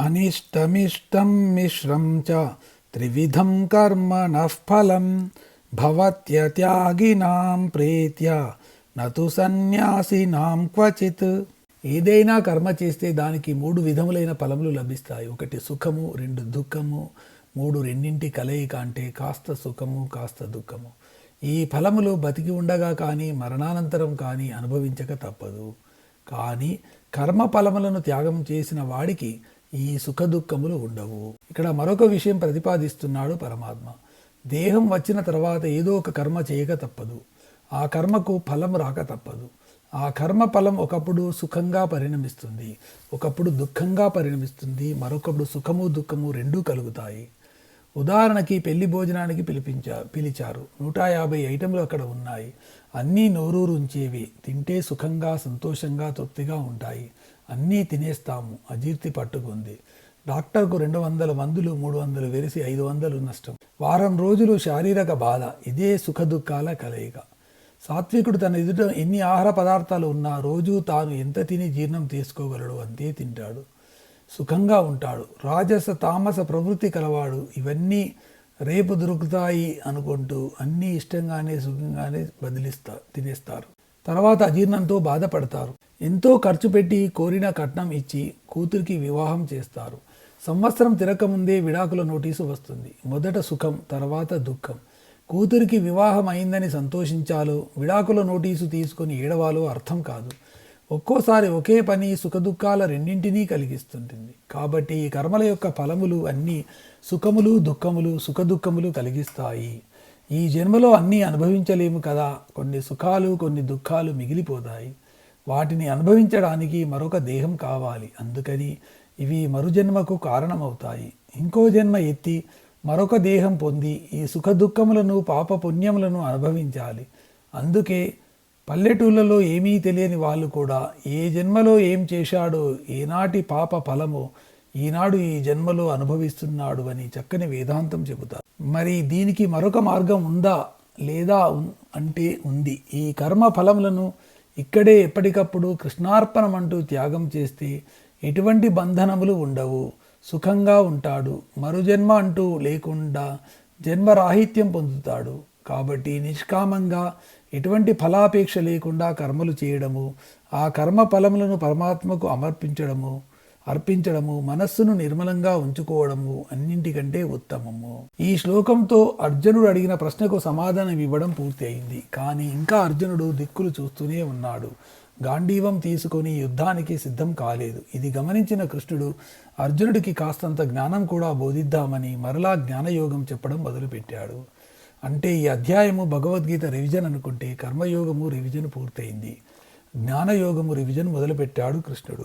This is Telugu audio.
అనిష్టమిష్టం మిశ్రం చ త్రివిధం కర్మ ఫలం భవత్యత్యాగినాం ప్రేత్య నతు సన్యాసినాం క్వచిత్ ఏదైనా కర్మ చేస్తే దానికి మూడు విధములైన ఫలములు లభిస్తాయి. ఒకటి సుఖము రెండు దుఃఖము మూడు రెండింటి కలయిక అంటే కాస్త సుఖము కాస్త దుఃఖము. ఈ ఫలములు బతికి ఉండగా కానీ మరణానంతరం కానీ అనుభవించక తప్పదు. కానీ కర్మ ఫలములను త్యాగం చేసిన వాడికి ఈ సుఖదుఖములు ఉండవు. ఇక్కడ మరొక విషయం ప్రతిపాదిస్తున్నాడు పరమాత్మ. దేహం వచ్చిన తర్వాత ఏదో ఒక కర్మ చేయక తప్పదు. ఆ కర్మకు ఫలం రాక తప్పదు. ఆ కర్మ ఫలం ఒకప్పుడు సుఖంగా పరిణమిస్తుంది. ఒకప్పుడు దుఃఖంగా పరిణమిస్తుంది. మరొకప్పుడు సుఖము దుఃఖము రెండూ కలుగుతాయి. ఉదాహరణకి పెళ్ళి భోజనానికి పిలిపించా పిలిచారు. నూట యాభై ఐటెంలు అక్కడ ఉన్నాయి. అన్నీ నోరూరుంచేవి. తింటే సుఖంగా సంతోషంగా తృప్తిగా ఉంటాయి. అన్నీ తినేస్తాము. అజీర్తి పట్టుకుంది. డాక్టర్కు రెండు వందల మందులు మూడు వందలు వెరిసి ఐదు వందలు నష్టం. వారం రోజులు శారీరక బాధ. ఇదే సుఖ దుఃఖాల కలయిక. సాత్వికుడు తన ఎదుట ఎన్ని ఆహార పదార్థాలు ఉన్నా రోజు తాను ఎంత తిని జీర్ణం తీసుకోగలడు అంతే తింటాడు. సుఖంగా ఉంటాడు. రాజస తామస ప్రవృత్తి కలవాడు. ఇవన్నీ రేపు దొరుకుతాయి అనుకుంటూ అన్నీ ఇష్టంగానే సుఖంగానే బదిలిస్తా తినేస్తారు. తర్వాత అజీర్ణంతో బాధపడతారు. ఎంతో ఖర్చు పెట్టి కోరిన కట్నం ఇచ్చి కూతురికి వివాహం చేస్తారు. సంవత్సరం తిరగకముందే విడాకుల నోటీసు వస్తుంది. మొదట సుఖం తర్వాత దుఃఖం. కూతురికి వివాహం అయిందని సంతోషించాలో విడాకుల నోటీసు తీసుకొని ఏడవాలో అర్థం కాదు. ఒక్కోసారి ఒకే పని సుఖదుఖాల రెండింటినీ కలిగిస్తుంటుంది. కాబట్టి ఈ కర్మల యొక్క ఫలములు అన్నీ సుఖములు దుఃఖములు సుఖదుఖములు కలిగిస్తాయి. ఈ జన్మలో అన్నీ అనుభవించలేము కదా. కొన్ని సుఖాలు కొన్ని దుఃఖాలు మిగిలిపోతాయి. వాటిని అనుభవించడానికి మరొక దేహం కావాలి. అందుకని ఇవి మరుజన్మకు కారణమవుతాయి. ఇంకో జన్మ ఎత్తి మరొక దేహం పొంది ఈ సుఖ దుఃఖములను పాప పుణ్యములను అనుభవించాలి. అందుకే పల్లెటూళ్ళలో ఏమీ తెలియని వాళ్ళు కూడా ఏ జన్మలో ఏం చేశాడో ఏనాటి పాప ఫలమో ఈనాడు ఈ జన్మలో అనుభవిస్తున్నాడు అని చక్కని వేదాంతం చెబుతారు. మరి దీనికి మరొక మార్గం ఉందా? లేదా అంటే ఉంది. ఈ కర్మ ఫలములను ఇక్కడే ఎప్పటికప్పుడు కృష్ణార్పణం అంటూ త్యాగం చేస్తే ఎటువంటి బంధనములు ఉండవు. సుఖంగా ఉంటాడు. మరుజన్మ అంటూ లేకుండా జన్మరాహిత్యం పొందుతాడు. కాబట్టి నిష్కామంగా ఎటువంటి ఫలాపేక్ష లేకుండా కర్మలు చేయడము ఆ కర్మ ఫలములను పరమాత్మకు అమర్పించడము అర్పించడము మనస్సును నిర్మలంగా ఉంచుకోవడము అన్నింటికంటే ఉత్తమము. ఈ శ్లోకంతో అర్జునుడు అడిగిన ప్రశ్నకు సమాధానం ఇవ్వడం పూర్తి అయింది కానీ ఇంకా అర్జునుడు దిక్కులు చూస్తూనే ఉన్నాడు. గాంధీవం తీసుకొని యుద్ధానికి సిద్ధం కాలేదు. ఇది గమనించిన కృష్ణుడు అర్జునుడికి కాస్తంత జ్ఞానం కూడా బోధిద్దామని మరలా జ్ఞానయోగం చెప్పడం మొదలుపెట్టాడు. అంటే ఈ అధ్యాయము భగవద్గీత రివిజన్ అనుకుంటే కర్మయోగము రివిజన్ పూర్తయింది. జ్ఞానయోగము రివిజన్ మొదలుపెట్టాడు కృష్ణుడు.